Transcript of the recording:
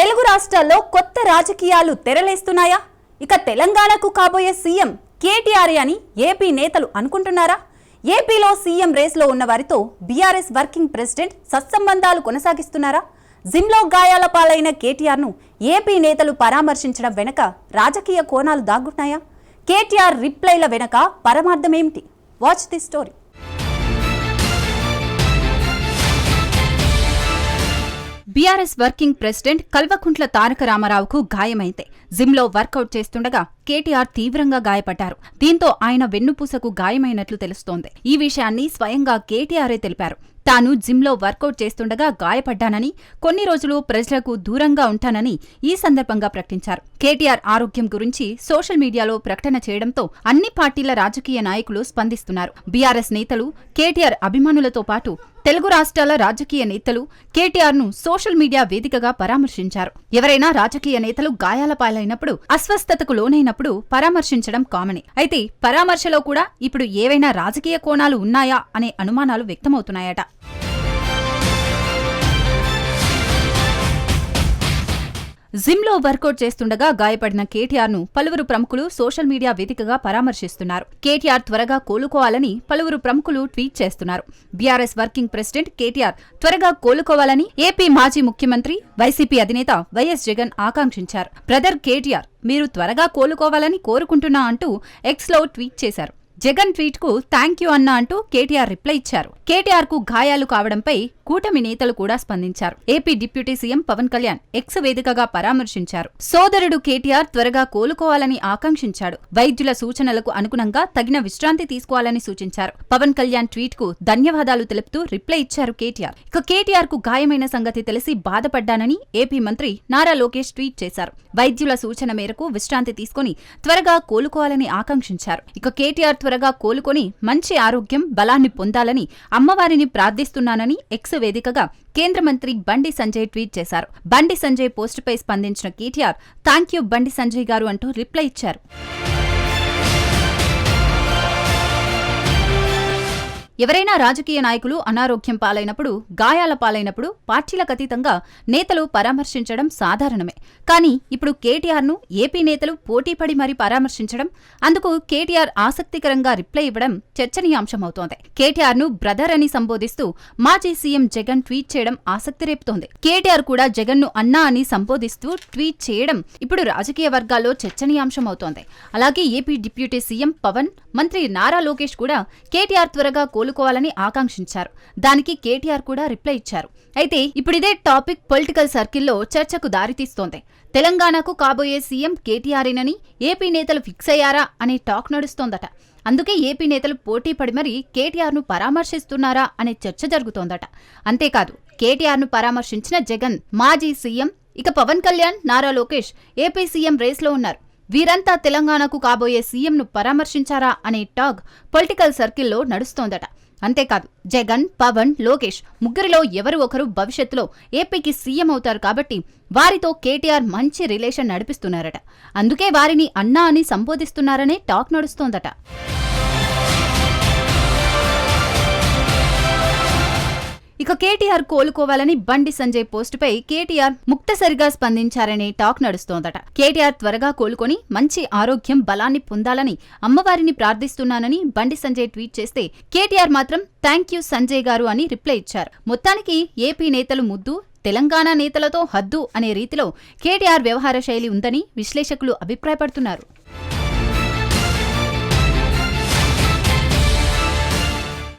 తెలుగు రాష్ట్రాల్లో కొత్త రాజకీయాలు తెరలేస్తున్నాయా? ఇక తెలంగాణకు కాబోయే సీఎం కేటీఆర్ అని ఏపీ నేతలు అనుకుంటున్నారా? ఏపీలో సీఎం రేస్లో ఉన్న వారితో బీఆర్ఎస్ వర్కింగ్ ప్రెసిడెంట్ సత్సంబంధాలు కొనసాగిస్తున్నారా? జిమ్లో గాయాల పాలైన కేటీఆర్ను ఏపీ నేతలు పరామర్శించడం వెనక రాజకీయ కోణాలు దాగున్నాయా? కేటీఆర్ రిప్లైల వెనక పరమార్థమేమిటి? Watch the story BRS working president Kalvakuntla Taraka రామారావుకు గాయమైంది. జిమ్లో వర్కౌట్ చేస్తుండగా కేటీఆర్ తీవ్రంగా గాయపడ్డారు. దీంతో ఆయన వెన్నుపూసకు గాయమైనట్లు తెలుస్తోంది. ఈ విషయాన్ని స్వయంగా కేటీఆరే తెలిపారు. తాను జిమ్లో వర్కౌట్ చేస్తుండగా గాయపడ్డానని కొన్ని రోజులు ప్రజలకు దూరంగా ఉంటానని ఈ సందర్భంగా ప్రకటించారు. కేటీఆర్ ఆరోగ్యం గురించి సోషల్ మీడియాలో ప్రకటన చేయడంతో అన్ని పార్టీల రాజకీయ నాయకులు స్పందిస్తున్నారు. బీఆర్ఎస్ నేతలు కేటీఆర్ అభిమానులతో పాటు తెలుగు రాష్ట్రాల రాజకీయ నేతలు కేటీఆర్ను సోషల్ మీడియా వేదికగా పరామర్శించారు. ఎవరైనా రాజకీయ నేతలు గాయాల పాలైనప్పుడు అస్వస్థతకు లోనైనప్పుడు పరామర్శించడం కామనే. అయితే పరామర్శలో కూడా ఇప్పుడు ఏవైనా రాజకీయ కోణాలు ఉన్నాయా అనే అనుమానాలు వ్యక్తమవుతున్నాయట. జిమ్లో వర్కౌట్ చేస్తుండగా గాయపడిన కేటీఆర్ను పలువురు ప్రముఖులు సోషల్ మీడియా వేదికగా పరామర్శిస్తున్నారు. కేటీఆర్ త్వరగా కోలుకోవాలని పలువురు ప్రముఖులు ట్వీట్ చేస్తున్నారు. బీఆర్ఎస్ వర్కింగ్ ప్రెసిడెంట్ కేటీఆర్ త్వరగా కోలుకోవాలని ఏపీ మాజీ ముఖ్యమంత్రి వైసీపీ అధినేత వైఎస్ జగన్ ఆకాంక్షించారు. బ్రదర్ కేటీఆర్ మీరు త్వరగా కోలుకోవాలని కోరుకుంటున్నా అంటూ ఎక్స్లో ట్వీట్ చేశారు. జగన్ ట్వీట్కు థ్యాంక్ యూ అన్న అంటూ కేటీఆర్ రిప్లై ఇచ్చారు. కేటీఆర్కు గాయాలు కావడంపై కూటమి నేతలు కూడా స్పందించారు. AP deputy CM Pawan Kalyan X వేదికగా పరామర్శించారు. సోదరుడు కేటీఆర్ త్వరగా కోలుకోవాలని ఆకాంక్షించాడు. వైద్యుల సూచనలకు అనుగుణంగా తగిన విశ్రాంతి తీసుకోవాలని సూచించారు. పవన్ కళ్యాణ్ ట్వీట్కు ధన్యవాదాలు తెలుపుతూ రిప్లై ఇచ్చారు కేటీఆర్. ఇక కేటీఆర్కు గాయమైన సంగతి తెలిసి బాధపడ్డానని ఏపీ మంత్రి నారా లోకేష్ ట్వీట్ చేశారు. వైద్యుల సూచన మేరకు విశ్రాంతి తీసుకుని త్వరగా కోలుకోవాలని ఆకాంక్షించారు. ఇక కేటీఆర్ త్వరగా కోలుకొని మంచి ఆరోగ్యం బలాన్ని పొందాలని అమ్మవారిని ప్రార్థిస్తున్నానని ఎక్స్ వేదికగా కేంద్ర మంత్రి బండి సంజయ్ ట్వీట్ చేశారు. బండి సంజయ్ పోస్టుపై స్పందించిన కేటీఆర్ థ్యాంక్ యూ బండి సంజయ్ గారు అంటూ రిప్లై ఇచ్చారు. ఎవరైనా రాజకీయ నాయకులు అనారోగ్యం పాలైనప్పుడు గాయాల పాలైనప్పుడు పార్టీలకు అతీతంగా నేతలు పరామర్శించడం సాధారణమే. కానీ ఇప్పుడు కేటీఆర్ను ఏపీ నేతలు పోటీపడి మరీ పరామర్శించడం అందుకు కేటీఆర్ ఆసక్తికరంగా రిప్లై ఇవ్వడం చర్చనీయాంశమవుతోంది. కేటీఆర్ను బ్రదర్ అని సంబోధిస్తూ మాజీ సీఎం జగన్ ట్వీట్ చేయడం ఆసక్తి రేపుతోంది. కేటీఆర్ కూడా జగన్ను అన్నా అని సంబోధిస్తూ ట్వీట్ చేయడం ఇప్పుడు రాజకీయ వర్గాల్లో చర్చనీయాంశమవుతోంది. అలాగే ఏపీ డిప్యూటీ సీఎం పవన్ మంత్రి నారా లోకేష్ కూడా కేటీఆర్ త్వరగా కోలుకోవాలని ఆకాంక్షించారు. దానికి కేటీఆర్ కూడా రిప్లై ఇచ్చారు. అయితే ఇప్పుడిదే టాపిక్ పొలిటికల్ సర్కిల్లో చర్చకు దారితీస్తోంది. తెలంగాణకు కాబోయే సీఎం కేటీఆర్ఏనని ఏపీ నేతలు ఫిక్స్ అయ్యారా అనే టాక్ నడుస్తోందట. అందుకే ఏపీ నేతలు పోటీ పడి మరీ కేటీఆర్ను పరామర్శిస్తున్నారా అనే చర్చ జరుగుతోందట. అంతేకాదు కేటీఆర్ను పరామర్శించిన జగన్ మాజీ సీఎం ఇక పవన్ కళ్యాణ్ నారా లోకేష్ ఏపీ సీఎం రేస్లో ఉన్నారు. వీరంతా తెలంగాణకు కాబోయే సీఎంను పరామర్శించారా అనే టాక్ పొలిటికల్ సర్కిల్లో నడుస్తోందట. అంతేకాదు జగన్ పవన్ లోకేష్ ముగ్గురిలో ఎవరు ఒకరు భవిష్యత్తులో ఏపీకి సీఎం అవుతారు కాబట్టి వారితో కేటీఆర్ మంచి రిలేషన్ నడిపిస్తున్నారట. అందుకే వారిని అన్నా అని సంబోధిస్తున్నారనే టాక్ నడుస్తోందట. కేటీఆర్ కోలుకోవాలని బండి సంజయ్ పోస్టుపై కేటీఆర్ ముక్తసరిగా స్పందించారనే టాక్ నడుస్తోందట. కేటీఆర్ త్వరగా కోలుకొని మంచి ఆరోగ్యం బలాన్ని పొందాలని అమ్మవారిని ప్రార్థిస్తున్నానని బండి సంజయ్ ట్వీట్ చేస్తే కేటీఆర్ మాత్రం థ్యాంక్ యూ సంజయ్ గారు అని రిప్లై ఇచ్చారు. మొత్తానికి ఏపీ నేతలు ముద్దు తెలంగాణ నేతలతో హద్దు అనే రీతిలో కేటీఆర్ వ్యవహార శైలి ఉందని విశ్లేషకులు అభిప్రాయపడుతున్నారు.